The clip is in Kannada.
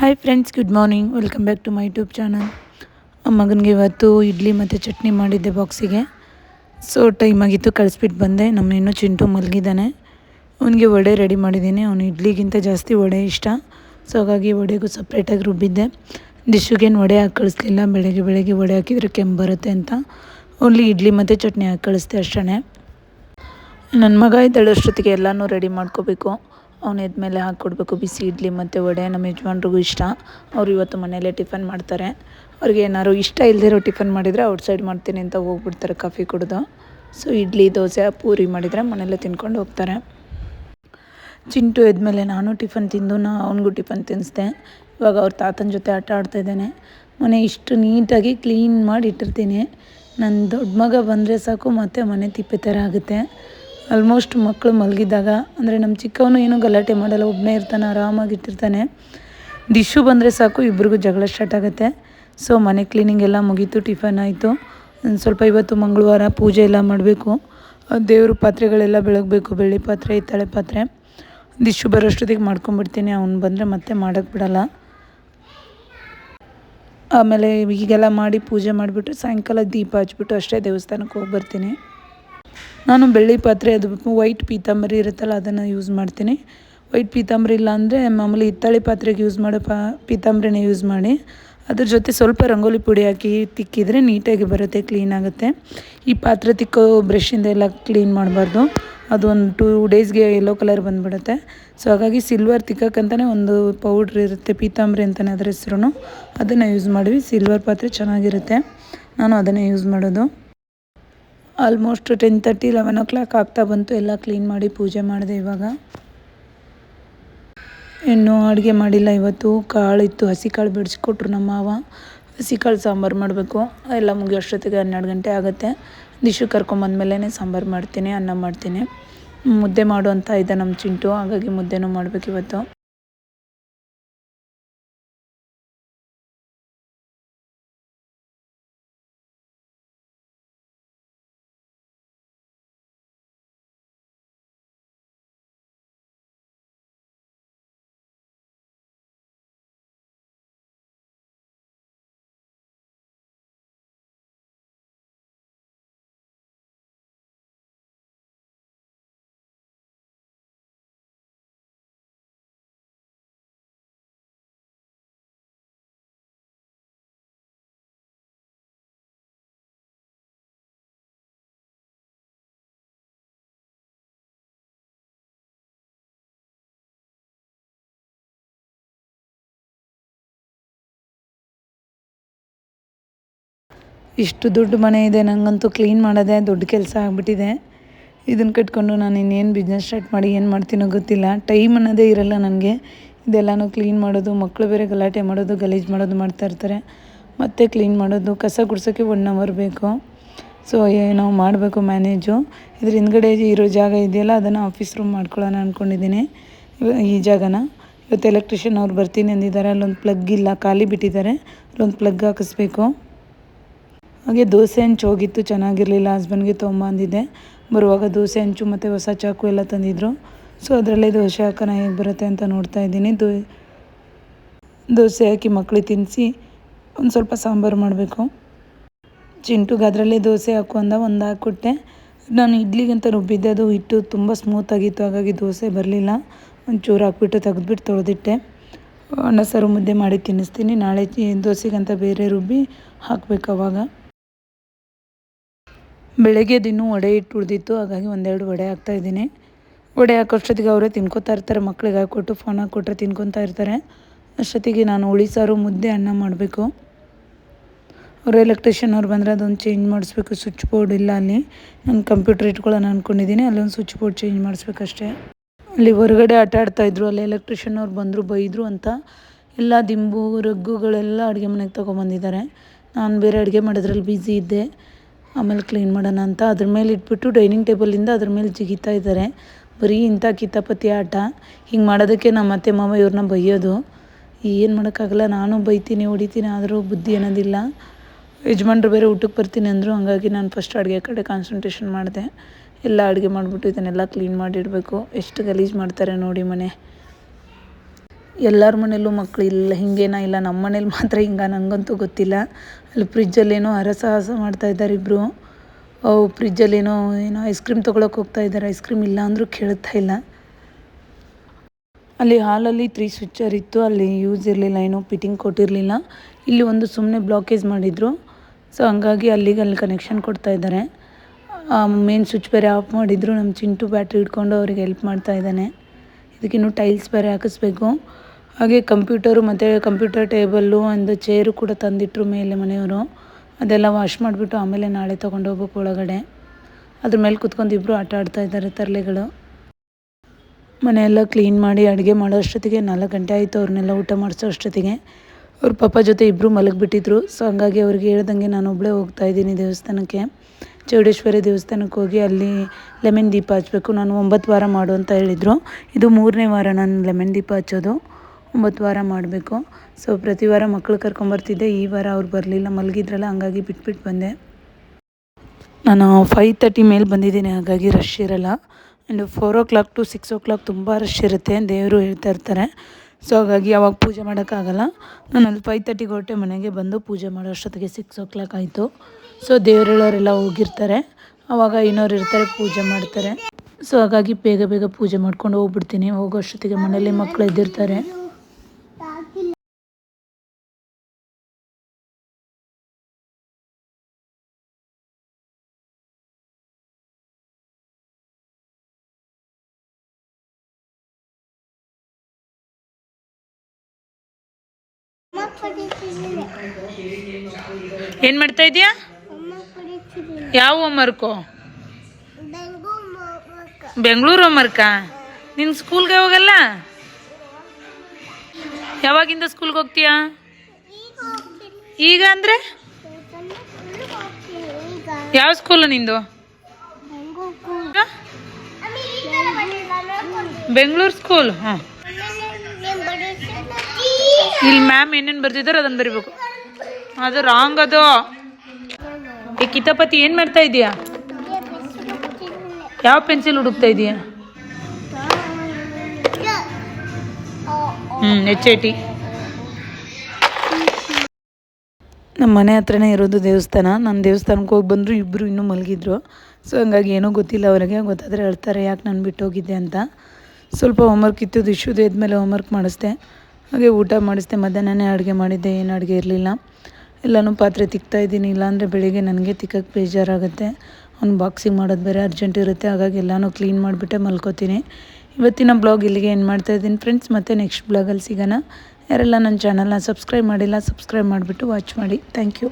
Hi friends good morning welcome back to my YouTube channel ಮಗನಿಗೆ ಇವತ್ತು ಇಡ್ಲಿ ಮತ್ತು ಚಟ್ನಿ ಮಾಡಿದ್ದೆ ಬಾಕ್ಸಿಗೆ ಸೊ ಟೈಮ್ ಆಗಿತ್ತು ಕಳಿಸ್ಬಿಟ್ಟು ಬಂದೆ. ನಮ್ಮ ಇನ್ನೂ ಚಿಂಟು ಮಲಗಿದ್ದಾನೆ. ಅವನಿಗೆ ವಡೆ ರೆಡಿ ಮಾಡಿದ್ದೀನಿ. ಅವನು ಇಡ್ಲಿಗಿಂತ ಜಾಸ್ತಿ ವಡೆ ಇಷ್ಟ. ಸೊ ಹಾಗಾಗಿ ವಡೆಗೂ ಸಪ್ರೇಟಾಗಿ ರುಬ್ಬಿದ್ದೆ. ಡಿಶ್ಶುಗೇನು ವಡೆ ಹಾಕಿ ಕಳಿಸ್ಲಿಲ್ಲ. ಬೆಳಗ್ಗೆ ಬೆಳಗ್ಗೆ ವಡೆ ಹಾಕಿದರೆ ಕೆಮ್ಮು ಬರುತ್ತೆ ಅಂತ. ಓನ್ಲಿ ಇಡ್ಲಿ ಮತ್ತು ಚಟ್ನಿ ಹಾಕಿ ಕಳಿಸ್ದೆ ಅಷ್ಟೇ ನನ್ನ ಮಗ ಇದ್ದಳಷ್ಟೊತ್ತಿಗೆ ಎಲ್ಲನೂ ರೆಡಿ ಮಾಡ್ಕೋಬೇಕು. ಅವನು ಎದ್ಮೇಲೆ ಹಾಕ್ಕೊಡ್ಬೇಕು. ಬಿಸಿ ಇಡ್ಲಿ ಮತ್ತು ವಡೆ ನಮ್ಮ ಯಜಮಾನ್ರಿಗೂ ಇಷ್ಟ. ಅವ್ರು ಇವತ್ತು ಮನೆಯಲ್ಲೇ ಟಿಫನ್ ಮಾಡ್ತಾರೆ. ಅವ್ರಿಗೆ ಏನಾದ್ರು ಇಷ್ಟ ಇಲ್ಲದಿರೋ ಟಿಫನ್ ಮಾಡಿದರೆ ಔಟ್ಸೈಡ್ ಮಾಡ್ತೀನಿ ಅಂತ ಹೋಗ್ಬಿಡ್ತಾರೆ ಕಾಫಿ ಕುಡಿದು. ಸೊ, ಇಡ್ಲಿ, ದೋಸೆ, ಪೂರಿ ಮಾಡಿದರೆ ಮನೆಯಲ್ಲೇ ತಿನ್ಕೊಂಡು ಹೋಗ್ತಾರೆ. ಚಿಂಟು ಎದ್ಮೇಲೆ ನಾನು ಟಿಫನ್ ತಿಂದು ನಾ ಅವನಿಗೂ ಟಿಫನ್ ತಿನ್ನಿಸ್ದೆ ಇವಾಗ ಅವ್ರ ತಾತನ ಜೊತೆ ಆಟ ಆಡ್ತಾಯಿದ್ದಾನೆ ಮನೆ ಇಷ್ಟು ನೀಟಾಗಿ ಕ್ಲೀನ್ ಮಾಡಿ ಇಟ್ಟಿರ್ತೀನಿ. ನನ್ನ ದೊಡ್ಡ ಮಗ ಬಂದರೆ ಸಾಕು, ಮತ್ತೆ ಮನೆ ತಿಪ್ಪೆ ಥರ ಆಗುತ್ತೆ. ಆಲ್ಮೋಸ್ಟ್ ಮಕ್ಕಳು ಮಲಗಿದ್ದಾಗ, ಅಂದರೆ ನಮ್ಮ ಚಿಕ್ಕವನು ಏನೂ ಗಲಾಟೆ ಮಾಡಲ್ಲ ಒಬ್ಬನೇ ಇರ್ತಾನೆ, ಆರಾಮಾಗಿ ಇಟ್ಟಿರ್ತಾನೆ. ದಿಶು ಬಂದರೆ ಸಾಕು, ಇಬ್ರಿಗೂ ಜಗಳ ಸ್ಟಾರ್ಟ್ ಆಗುತ್ತೆ. ಸೊ ಮನೆ ಕ್ಲೀನಿಂಗ್ ಎಲ್ಲ ಮುಗೀತು ಟಿಫನ್ ಆಯಿತು. ಸ್ವಲ್ಪ ಇವತ್ತು ಮಂಗಳವಾರ ಪೂಜೆ ಎಲ್ಲ ಮಾಡಬೇಕು. ದೇವ್ರ ಪಾತ್ರೆಗಳೆಲ್ಲ ಬೆಳಗಬೇಕು, ಬೆಳ್ಳಿ ಪಾತ್ರೆ, ಹಿತ್ತಾಳೆ ಪಾತ್ರೆ. ದಿಶು ಬರೋಷ್ಟೊತ್ತಿಗೆ ಮಾಡ್ಕೊಂಬಿಡ್ತೀನಿ ಅವ್ನು ಬಂದರೆ ಮತ್ತೆ ಮಾಡೋಕ್ಕೆ ಬಿಡಲ್ಲ. ಆಮೇಲೆ ಈಗೆಲ್ಲ ಮಾಡಿ ಪೂಜೆ ಮಾಡಿಬಿಟ್ಟು, ಸಾಯಂಕಾಲ ದೀಪ ಹಚ್ಬಿಟ್ಟು ಅಷ್ಟೇ ದೇವಸ್ಥಾನಕ್ಕೆ ಹೋಗಿ ಬರ್ತೀನಿ ನಾನು ಬೆಳ್ಳಿ ಪಾತ್ರೆ, ಅದು ವೈಟ್ ಪೀತಾಂಬರಿ ಇರುತ್ತಲ್ಲ, ಅದನ್ನು ಯೂಸ್ ಮಾಡ್ತೀನಿ. ವೈಟ್ ಪೀತಾಂಬರಿ ಇಲ್ಲ ಅಂದರೆ ಮಾಮೂಲಿ ಹಿತ್ತಾಳೆ ಪಾತ್ರೆಗೆ ಯೂಸ್ ಮಾಡೋ ಪಾ, ಪೀತಾಂಬರಿನೇ ಯೂಸ್ ಮಾಡಿ. ಅದ್ರ ಜೊತೆ ಸ್ವಲ್ಪ ರಂಗೋಲಿ ಪುಡಿ ಹಾಕಿ ತಿಕ್ಕಿದರೆ ನೀಟಾಗಿ ಬರುತ್ತೆ ಕ್ಲೀನ್ ಆಗುತ್ತೆ. ಈ ಪಾತ್ರೆ ತಿಕ್ಕೋ ಬ್ರಷಿಂದ ಎಲ್ಲ ಕ್ಲೀನ್ ಮಾಡಬಾರ್ದು. ಅದು ಒಂದು ಟೂ ಡೇಸ್ಗೆ ಯೆಲ್ಲೋ ಕಲರ್ ಬಂದುಬಿಡುತ್ತೆ. ಸೊ ಹಾಗಾಗಿ ಸಿಲ್ವರ್ ತಿಕ್ಕಕ್ಕಂತಲೇ ಒಂದು ಪೌಡ್ರ್ ಇರುತ್ತೆ, ಪೀತಾಂಬರಿ ಅಂತಲೇ ಅದ್ರ ಹೆಸ್ರು ಅದನ್ನು ಯೂಸ್ ಮಾಡಿವಿ ಸಿಲ್ವರ್ ಪಾತ್ರೆ ಚೆನ್ನಾಗಿರುತ್ತೆ. ನಾನು ಅದನ್ನೇ ಯೂಸ್ ಮಾಡೋದು. Almost ten thirty eleven o'clock ಆಗ್ತಾ ಬಂತು. ಎಲ್ಲ ಕ್ಲೀನ್ ಮಾಡಿ ಪೂಜೆ ಮಾಡಿದೆ ಇವಾಗ. ಇನ್ನು ಅಡುಗೆ ಮಾಡಿಲ್ಲ ಇವತ್ತು. ಕಾಳಿತ್ತು ಹಸಿ ಕಾಳು ಬಿಡಿಸ್ಕೊಟ್ರು ನಮ್ಮ ಮಾವ. ಹಸಿ ಕಾಳು ಸಾಂಬಾರು ಮಾಡಬೇಕು. ಎಲ್ಲ ಮುಗಿಯೋಷ್ಟೊತ್ತಿಗೆ ಹನ್ನೆರಡು ಗಂಟೆ ಆಗುತ್ತೆ. ದಿಶು ಕರ್ಕೊಂಬಂದ್ಮೇಲೆ ಸಾಂಬಾರು ಮಾಡ್ತೀನಿ, ಅನ್ನ ಮಾಡ್ತೀನಿ. ಮುದ್ದೆ ಮಾಡುವಂಥ ಇದೆ ನಮ್ಮ ಚಿಂಟು. ಹಾಗಾಗಿ ಮುದ್ದೆನೂ ಮಾಡಬೇಕು ಇವತ್ತು. ಇಷ್ಟು ದೊಡ್ಡ ಮನೆ ಇದೆ ನನಗಂತೂ ಕ್ಲೀನ್ ಮಾಡೋದೇ ದೊಡ್ಡ ಕೆಲಸ ಆಗಿಬಿಟ್ಟಿದೆ. ಇದನ್ನು ಕಟ್ಕೊಂಡು ನಾನು ಇನ್ನೇನು ಬಿಸ್ನೆಸ್ ಸ್ಟಾರ್ಟ್ ಮಾಡಿ ಏನು ಮಾಡ್ತೀನೋ ಗೊತ್ತಿಲ್ಲ. ಟೈಮ್ ಅನ್ನೋದೇ ಇರಲ್ಲ ನನಗೆ. ಇದೆಲ್ಲನೂ ಕ್ಲೀನ್ ಮಾಡೋದು ಮಕ್ಕಳು ಬೇರೆ ಗಲಾಟೆ ಮಾಡೋದು, ಗಲೀಜು ಮಾಡೋದು ಮಾಡ್ತಾಯಿರ್ತಾರೆ ಮತ್ತೆ ಕ್ಲೀನ್ ಮಾಡೋದು, ಕಸ ಗುಡ್ಸೋಕ್ಕೆ ಒನ್ ಅವರ್ ಬೇಕು. ಸೊ ಏನೋ ಮಾಡಬೇಕು ಮ್ಯಾನೇಜು ಇದ್ರ ಹಿಂದ್ಗಡೆ ಇರೋ ಜಾಗ ಇದೆಯಲ್ಲ, ಅದನ್ನು ಆಫೀಸ್ ರೂಮ್ ಮಾಡ್ಕೊಳ್ಳೋಣ ಅಂದ್ಕೊಂಡಿದ್ದೀನಿ ಈ ಜಾಗನ. ಇವತ್ತು ಎಲೆಕ್ಟ್ರಿಷಿಯನ್ ಅವ್ರು ಬರ್ತೀನಿ ಅಂದಿದ್ದಾರೆ. ಅಲ್ಲೊಂದು ಪ್ಲಗ್ ಇಲ್ಲ, ಖಾಲಿ ಬಿಟ್ಟಿದ್ದಾರೆ. ಅಲ್ಲೊಂದು ಪ್ಲಗ್ ಹಾಕಿಸ್ಬೇಕು. ಹಾಗೆ ದೋಸೆ ಹಂಚು ಹೋಗಿತ್ತು, ಚೆನ್ನಾಗಿರಲಿಲ್ಲ ಹಸ್ಬೆಂಡ್ಗೆ ತೊಗೊಂಬಂದಿದ್ದೆ ಬರುವಾಗ ದೋಸೆ ಹಂಚು ಮತ್ತು ಹೊಸ ಚಾಕು ಎಲ್ಲ ತಂದಿದ್ದರು ಸೊ ಅದರಲ್ಲೇ ದೋಸೆ ಹಾಕೋಣ ಹೇಗೆ ಬರುತ್ತೆ ಅಂತ ನೋಡ್ತಾ ಇದ್ದೀನಿ. ದೋ, ದೋಸೆ ಹಾಕಿ ಮಕ್ಕಳಿಗೆ ತಿನ್ನಿಸಿ ಒಂದು ಸ್ವಲ್ಪ ಸಾಂಬಾರು ಮಾಡಬೇಕು. ಚಿಂಟುಗೆ ಅದರಲ್ಲೇ ದೋಸೆ ಹಾಕು ಅಂದ, ಒಂದು ಹಾಕ್ಬಿಟ್ಟೆ ನಾನು ಇಡ್ಲಿಗಂತ ರುಬ್ಬಿದ್ದೆ, ಅದು ಹಿಟ್ಟು ತುಂಬ ಸ್ಮೂತಾಗಿತ್ತು ಹಾಗಾಗಿ ದೋಸೆ ಬರಲಿಲ್ಲ. ಒಂಚೂರು ಹಾಕ್ಬಿಟ್ಟು ತೆಗೆದುಬಿಟ್ಟು ತೊಳೆದಿಟ್ಟೆ. ಅನ್ನ ಸಾರು ಮುದ್ದೆ ಮಾಡಿ ತಿನ್ನಿಸ್ತೀನಿ, ನಾಳೆ ದೋಸೆಗಂತ ಬೇರೆ ರುಬ್ಬಿ ಹಾಕಬೇಕು ಅವಾಗ. ಬೆಳಗ್ಗೆ ದಿನ ವಡೆ ಇಟ್ಟು ಉಳಿದಿತ್ತು, ಹಾಗಾಗಿ ಒಂದೆರಡು ವಡೆ ಹಾಕ್ತಾಯಿದ್ದೀನಿ ವಡೆ ಹಾಕೋಷ್ಟೊತ್ತಿಗೆ ಅವರೇ ತಿನ್ಕೋತಾ ಇರ್ತಾರೆ, ಮಕ್ಳಿಗೆ ಹಾಕ್ಕೊಟ್ಟು ಫೋನ್ ಹಾಕ್ಕೊಟ್ರೆ ತಿನ್ಕೊತಾ ಇರ್ತಾರೆ. ಅಷ್ಟೊತ್ತಿಗೆ ನಾನು ಹುಳಿ ಸಾರು, ಮುದ್ದೆ, ಅನ್ನ ಮಾಡಬೇಕು. ಅವರು ಎಲೆಕ್ಟ್ರಿಷಿಯನ್ ಅವ್ರು ಬಂದರೆ ಅದೊಂದು ಚೇಂಜ್ ಮಾಡಿಸ್ಬೇಕು. ಸ್ವಿಚ್ ಬೋರ್ಡ್ ಇಲ್ಲ ಅಲ್ಲಿ. ನಾನು ಕಂಪ್ಯೂಟರ್ ಇಟ್ಕೊಳ್ಳೋಣ ಅಂದ್ಕೊಂಡಿದ್ದೀನಿ ಅಲ್ಲೊಂದು ಸ್ವಿಚ್ ಬೋರ್ಡ್ ಚೇಂಜ್ ಮಾಡಿಸ್ಬೇಕಷ್ಟೇ. ಅಲ್ಲಿ ಹೊರಗಡೆ ಆಟ ಆಡ್ತಾಯಿದ್ರು ಅಲ್ಲಿ ಎಲೆಕ್ಟ್ರಿಷಿಯನ್ ಅವ್ರು ಬಂದರು, ಬೈದರು ಅಂತ. ಎಲ್ಲ ದಿಂಬು, ರಗ್ಗುಗಳೆಲ್ಲ ಅಡುಗೆ ಮನೆಗೆ ತೊಗೊಂಬಂದಿದ್ದಾರೆ ನಾನು ಬೇರೆ ಅಡುಗೆ ಮಾಡೋದ್ರಲ್ಲಿ ಬ್ಯುಸಿ ಇದ್ದೆ. ಆಮೇಲೆ ಕ್ಲೀನ್ ಮಾಡೋಣ ಅಂತ. ಅದ್ರ ಮೇಲೆ ಇಟ್ಬಿಟ್ಟು ಡೈನಿಂಗ್ ಟೇಬಲಿಂದ ಅದ್ರ ಮೇಲೆ ಜಿಗಿತಾ ಇದ್ದಾರೆ. ಬರೀ ಇಂಥ ಕಿತಾಪತಿ ಆಟ. ಹಿಂಗೆ ಮಾಡೋದಕ್ಕೆ ನಮ್ಮ ಅತ್ತೆ, ಮಾವ ಇವ್ರನ್ನ ಬೈಯೋದು. ಏನು ಮಾಡೋಕ್ಕಾಗಲ್ಲ. ನಾನು ಬೈತೀನಿ, ಹೊಡಿತೀನಿ, ಆದರೂ ಬುದ್ಧಿ ಅನ್ನೋದಿಲ್ಲ. ಯಜಮಾನ್ರು ಬೇರೆ ಊಟಕ್ಕೆ ಬರ್ತೀನಿ ಅಂದರು, ಹಂಗಾಗಿ ನಾನು ಫಸ್ಟ್ ಅಡುಗೆ ಕಡೆ ಕಾನ್ಸಂಟ್ರೇಷನ್ ಮಾಡಿದೆ. ಎಲ್ಲ ಅಡುಗೆ ಮಾಡಿಬಿಟ್ಟು ಇದನ್ನೆಲ್ಲ ಕ್ಲೀನ್ ಮಾಡಿಡಬೇಕು. ಎಷ್ಟು ಗಲೀಜು ಮಾಡ್ತಾರೆ ನೋಡಿ ಮನೆ. ಎಲ್ಲರ ಮನೇಲೂ ಮಕ್ಳು ಇಲ್ಲ, ಹಿಂಗೇನ ಇಲ್ಲ ನಮ್ಮ ಮನೇಲಿ ಮಾತ್ರ ಹಿಂಗೆ ನನಗಂತೂ ಗೊತ್ತಿಲ್ಲ. ಅಲ್ಲಿ ಫ್ರಿಜ್ಜಲ್ಲೇನೋ ಹರಸಾಹಸ ಮಾಡ್ತಾಯಿದ್ದಾರೆ ಇಬ್ಬರು ಅವು ಫ್ರಿಜ್ಜಲ್ಲೇನೋ ಏನೋ ಐಸ್ ಕ್ರೀಮ್ ತೊಗೊಳಕ್ಕೆ ಹೋಗ್ತಾ ಇದ್ದಾರೆ ಐಸ್ ಕ್ರೀಮ್ ಇಲ್ಲ ಅಂದರೂ ಕೇಳ್ತಾ ಇಲ್ಲ. ಅಲ್ಲಿ ಹಾಲಲ್ಲಿ ತ್ರೀ ಸ್ವಿಚ್ಚರ್ ಇತ್ತು, ಅಲ್ಲಿ ಯೂಸ್ ಇರಲಿಲ್ಲ, ಏನೋ ಫಿಟ್ಟಿಂಗ್ ಕೊಟ್ಟಿರಲಿಲ್ಲ. ಇಲ್ಲಿ ಒಂದು ಸುಮ್ಮನೆ ಬ್ಲಾಕೇಜ್ ಮಾಡಿದರು. ಸೊ ಹಂಗಾಗಿ ಅಲ್ಲಿಗೆ ಅಲ್ಲಿ ಕನೆಕ್ಷನ್ ಕೊಡ್ತಾ ಇದ್ದಾರೆ. ಮೇನ್ ಸ್ವಿಚ್ ಬೇರೆ ಆಫ್ ಮಾಡಿದ್ರು ನಮ್ಮ ಚಿಂಟು ಬ್ಯಾಟ್ರಿ ಹಿಡ್ಕೊಂಡು ಅವ್ರಿಗೆ ಹೆಲ್ಪ್ ಮಾಡ್ತಾ ಇದ್ದಾನೆ. ಇದಕ್ಕಿನ್ನೂ ಟೈಲ್ಸ್ ಬೇರೆ ಹಾಕಿಸ್ಬೇಕು. ಹಾಗೆ ಕಂಪ್ಯೂಟರು ಮತ್ತು ಕಂಪ್ಯೂಟರ್ ಟೇಬಲ್ಲು ಒಂದು ಚೇರು ಕೂಡ ತಂದಿಟ್ಟರು ಮೇಲೆ ಮನೆಯವರು. ಅದೆಲ್ಲ ವಾಶ್ ಮಾಡಿಬಿಟ್ಟು ಆಮೇಲೆ ನಾಳೆ ತೊಗೊಂಡು ಹೋಗ್ಬೇಕು ಒಳಗಡೆ. ಅದ್ರ ಮೇಲೆ ಕುತ್ಕೊಂಡು ಇಬ್ಬರು ಆಟ ಆಡ್ತಾ ಇದ್ದಾರೆ ತರಲೆಗಳು. ಮನೆಯೆಲ್ಲ ಕ್ಲೀನ್ ಮಾಡಿ ಅಡುಗೆ ಮಾಡೋ ಅಷ್ಟೊತ್ತಿಗೆ ನಾಲ್ಕು ಗಂಟೆ ಆಯಿತು ಅವ್ರನ್ನೆಲ್ಲ ಊಟ ಮಾಡಿಸೋ ಅಷ್ಟೊತ್ತಿಗೆ ಅವ್ರ ಪಾಪ ಜೊತೆ ಇಬ್ಬರು ಮಲಗಿಬಿಟ್ಟಿದ್ರು. ಸೊ ಹಂಗಾಗಿ ಅವ್ರಿಗೆ ಹೇಳ್ದಂಗೆ ನಾನು ಒಬ್ಬಳೇ ಹೋಗ್ತಾ ಇದ್ದೀನಿ ದೇವಸ್ಥಾನಕ್ಕೆ. ಚೌಡೇಶ್ವರಿ ದೇವಸ್ಥಾನಕ್ಕೆ ಹೋಗಿ ಅಲ್ಲಿ ಲೆಮನ್ ದೀಪ ಹಚ್ಚಬೇಕು ನಾನು ಒಂಬತ್ತು ವಾರ ಮಾಡು ಅಂತ ಹೇಳಿದರು. ಇದು ಮೂರನೇ ವಾರ ನಾನು ಲೆಮನ್ ದೀಪ ಹಚ್ಚೋದು. ಒಂಬತ್ತು ವಾರ ಮಾಡಬೇಕು. ಸೊ ಪ್ರತಿ ವಾರ ಮಕ್ಕಳು ಕರ್ಕೊಂಬರ್ತಿದ್ದೆ ಈ ವಾರ ಅವ್ರು ಬರಲಿಲ್ಲ. ಮಲಗಿದ್ರಲ್ಲ, ಹಂಗಾಗಿ ಬಿಟ್ಬಿಟ್ಟು ಬಂದೆ. ನಾನು ಫೈವ್ ತರ್ಟಿ ಮೇಲೆ ಬಂದಿದ್ದೀನಿ. ಹಾಗಾಗಿ ರಶ್ ಇರಲ್ಲ. And four o'clock to six o'clock ತುಂಬ ರಶ್ ಇರುತ್ತೆ. ದೇವರು ಹೇಳ್ತಾ ಇರ್ತಾರೆ. ಸೊ ಹಾಗಾಗಿ ಅವಾಗ ಪೂಜೆ ಮಾಡೋಕ್ಕಾಗಲ್ಲ. ನಾನು ಅಲ್ಲಿ ಫೈವ್ ತರ್ಟಿಗೆ ಹೊರಟೆ ಮನೆಗೆ ಬಂದು ಪೂಜೆ ಮಾಡೋ ಅಷ್ಟೊತ್ತಿಗೆ ಸಿಕ್ಸ್ ಓ ಕ್ಲಾಕ್ ಆಯಿತು ಸೊ ದೇವರುಗಳವರೆಲ್ಲ ಹೋಗಿರ್ತಾರೆ. ಆವಾಗ ಇನ್ನೋರು ಇರ್ತಾರೆ, ಪೂಜೆ ಮಾಡ್ತಾರೆ. ಸೊ ಹಾಗಾಗಿ ಬೇಗ ಬೇಗ ಪೂಜೆ ಮಾಡ್ಕೊಂಡು ಹೋಗ್ಬಿಡ್ತೀನಿ. ಹೋಗೋ ಅಷ್ಟೊತ್ತಿಗೆ ಮನೇಲಿ ಮಕ್ಕಳು ಎದ್ದಿರ್ತಾರೆ ಏನು ಮಾಡ್ತಾ ಇದೀಯಾ? ಯಾವ ಹೋಮ್ವರ್ಕು ಬೆಂಗಳೂರು ಹೋಮ್ವರ್ಕಾ ನಿನ್ನ ಸ್ಕೂಲ್ಗೆ ಹೋಗಲ್ಲ? ಯಾವಾಗಿಂದ ಸ್ಕೂಲ್ಗೆ ಹೋಗ್ತೀಯಾ? ಈಗ ಅಂದರೆ? ಯಾವ ಸ್ಕೂಲು ನಿಂದು? ಬೆಂಗಳೂರು ಸ್ಕೂಲ್ ಹಾಂ ಇಲ್ಲಿ ಮ್ಯಾಮ್ ಏನೇನು ಬರ್ತಿದಾರೋ ಅದನ್ನು ಬರಿಬೇಕು. ಅದು ರಾಂಗ್ ಅದು. ಈ ಕಿತಾಪತಿ ಏನು ಮಾಡ್ತಾ ಇದೀಯಾ? ಯಾವ ಪೆನ್ಸಿಲ್ ಹುಡುಕ್ತಾ ಇದೀಯಾ? ಹ್ಞೂ ಎಚ್ ಐ ಟಿ ನಮ್ಮ ಮನೆ ಹತ್ರನೇ ಇರೋದು ದೇವಸ್ಥಾನ. ನಾನು ದೇವಸ್ಥಾನಕ್ಕೆ ಹೋಗಿ ಬಂದರು ಇಬ್ಬರು ಇನ್ನೂ ಮಲಗಿದ್ರು. ಸೊ ಹಂಗಾಗಿ ಏನೂ ಗೊತ್ತಿಲ್ಲ ಅವರಿಗೆ. ಗೊತ್ತಾದರೆ ಹೇಳ್ತಾರೆ, ಯಾಕೆ ನಾನು ಬಿಟ್ಟು ಹೋಗಿದ್ದೆ ಅಂತ. ಸ್ವಲ್ಪ ಹೋಮ್ವರ್ಕ್ ಇತ್ತು ದಿಶುದು ಎದ್ಮೇಲೆ ಹೋಮ್ವರ್ಕ್ ಮಾಡಿಸ್ದೆ. ಹಾಗೆ ಊಟ ಮಾಡಿಸ್ದೆ, ಮಧ್ಯಾಹ್ನನೇ ಅಡುಗೆ ಮಾಡಿದ್ದೆ, ಏನು ಅಡುಗೆ ಇರಲಿಲ್ಲ. ಎಲ್ಲನೂ ಪಾತ್ರೆ ತಿಕ್ತಾ ಇದ್ದೀನಿ, ಇಲ್ಲಾಂದರೆ ಬೆಳಿಗ್ಗೆ ನನಗೆ ತಿಕ್ಕಕ್ಕೆ ಬೇಜಾರಾಗುತ್ತೆ. ಅವ್ನು ಬಾಕ್ಸಿಂಗ್ ಮಾಡೋದು ಬೇರೆ ಅರ್ಜೆಂಟ್ ಇರುತ್ತೆ, ಹಾಗಾಗಿ ಎಲ್ಲನೂ ಕ್ಲೀನ್ ಮಾಡಿಬಿಟ್ಟೆ ಮಲ್ಕೋತೀನಿ. ಇವತ್ತಿನ ಬ್ಲಾಗ್ ಇಲ್ಲಿಗೆ ಏನು ಮಾಡ್ತಾ ಇದ್ದೀನಿ. ಫ್ರೆಂಡ್ಸ್ ಮತ್ತೆ ನೆಕ್ಸ್ಟ್ ಬ್ಲಾಗಲ್ಲಿ ಸಿಗೋಣ. ಯಾರೆಲ್ಲ ನನ್ನ ಚಾನಲ್ನ ಸಬ್ಸ್ಕ್ರೈಬ್ ಮಾಡಿಲ್ಲ ಸಬ್ಸ್ಕ್ರೈಬ್ ಮಾಡಿಬಿಟ್ಟು ವಾಚ್ ಮಾಡಿ. Thank you